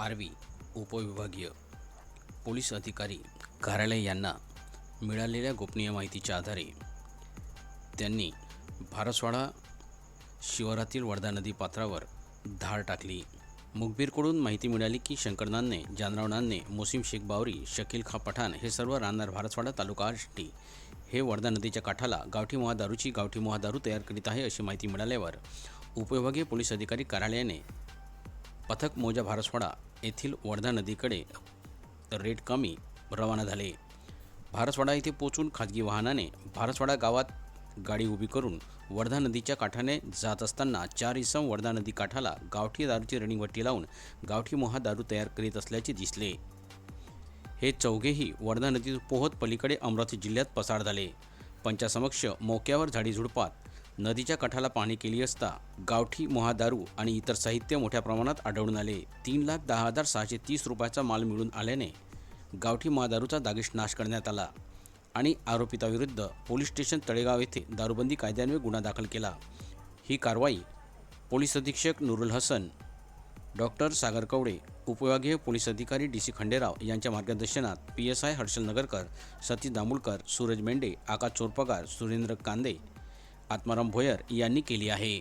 आर्वी उपविभागीय पोलीस अधिकारी कार्यालय यांना मिळालेल्या गोपनीय माहितीच्या आधारे त्यांनी भारसवाडा शिवारातील वर्धा नदी पात्रावर धाड टाकली. मुखबीरकडून माहिती मिळाली की शंकरनानने जानराव नान्ने मोसीम शेख बावरी शकील खा पठाण हे सर्व राहणार भारसवाडा तालुका आष्टी. हे वर्धा नदीच्या काठाला गावठी मोहादारूची गावठी मोहादारू तयार करीत आहे अशी माहिती मिळाल्यावर उपविभागीय पोलीस अधिकारी कार्यालयाने पथक मोजा भारसवाडा येथील वर्धा नदीकडे रेट कमी रवाना झाले. भारसवाडा येथे पोचून खाजगी वाहनाने भारसवाडा गावात गाडी उभी करून वर्धा नदीच्या काठाने जात असताना चार इसम वर्धा नदी काठाला गावठी दारूची रणीवट्टी लावून गावठी मोहा दारू तयार करीत असल्याचे दिसले. हे चौघेही वर्धा नदी पोहत पलीकडे अमरावती जिल्ह्यात पसार झाले. पंचासमक्ष मोक्यावर झाडी झुडपात नदीच्या काठाला पाहणी केली असता गावठी महादारू आणि इतर साहित्य मोठ्या प्रमाणात आढळून आले. तीन लाख दहा हजार सहाशे तीस रुपयाचा माल मिळून आल्याने गावठी महादारूचा दागिश नाश करण्यात आला आणि आरोपिताविरुद्ध पोलीस स्टेशन तळेगाव येथे दारूबंदी कायद्यान्वये गुन्हा दाखल केला. ही कारवाई पोलीस अधीक्षक नुरुल हसन डॉक्टर सागर कवडे उपविभागीय पोलीस अधिकारी डी सी खंडेराव यांच्या मार्गदर्शनात P S I Harshal Nagarkar Satish Damulkar Suraj Mendhe Akash Chorpagar Surendra Kande Atmaram Bhoyar यांनी केली आहे.